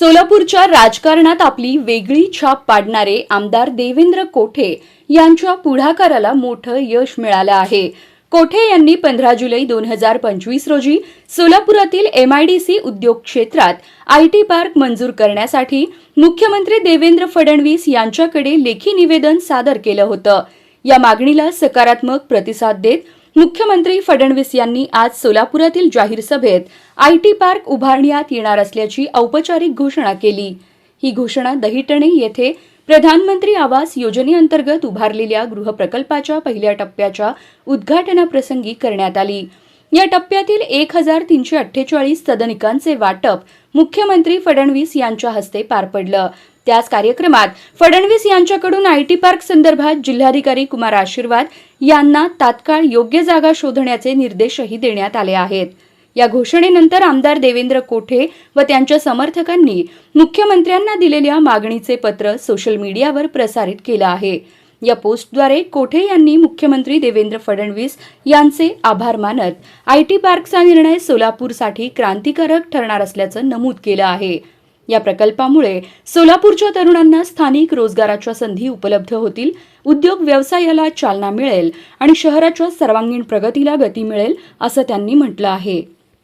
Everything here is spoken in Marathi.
सोलापूरच्या राजकारणात आपली वेगळी छाप पाडणारे आमदार देवेंद्र कोठे यांच्या पुढाकाराला मोठं यश मिळालं आहे. कोठे यांनी पंधरा जुलै दोन हजार पंचवीस रोजी सोलापुरातील एमआयडीसी उद्योग क्षेत्रात आय टी पार्क मंजूर करण्यासाठी मुख्यमंत्री देवेंद्र फडणवीस यांच्याकडे लेखी निवेदन सादर केलं होतं. या मागणीला सकारात्मक प्रतिसाद देत मुख्यमंत्री फडणवीस यांनी आज सोलापुरातील जाहीर सभेत आय टी पार्क उभारण्यात येणार असल्याची औपचारिक घोषणा केली. ही घोषणा दहिटणे येथे प्रधानमंत्री आवास योजनेअंतर्गत उभारलेल्या गृहप्रकल्पाच्या पहिल्या टप्प्याच्या उद्घाटनाप्रसंगी करण्यात आली. या टप्प्यातील एक हजार तीनशे अठ्ठेचाळीस सदनिकांचे वाटप मुख्यमंत्री फडणवीस यांच्या हस्ते पार पडलं. त्याच कार्यक्रमात फडणवीस यांच्याकडून आय टी पार्क संदर्भात जिल्हाधिकारी कुमार आशीर्वाद यांना तात्काळ योग्य जागा शोधण्याचे निर्देशही देण्यात आले आहेत. या घोषणेनंतर आमदार देवेंद्र कोठे व त्यांच्या समर्थकांनी मुख्यमंत्र्यांना दिलेल्या मागणीचे पत्र सोशल मीडियावर प्रसारित केलं आहे. या पोस्टद्वारे कोठे यांनी मुख्यमंत्री देवेंद्र फडणवीस यांचे आभार मानत आय टी पार्कचा निर्णय सोलापूरसाठी क्रांतिकारक ठरणार असल्याचं नमूद केलं आहे. या प्रकल्पामुळे सोलापूरच्या तरुणांना स्थानिक रोजगाराच्या संधी उपलब्ध होतील उद्योग व्यवसायाला चालना मिळेल आणि शहराच्या सर्वांगीण प्रगतीला गती मिळेल असं त्यांनी म्हटलं आहे.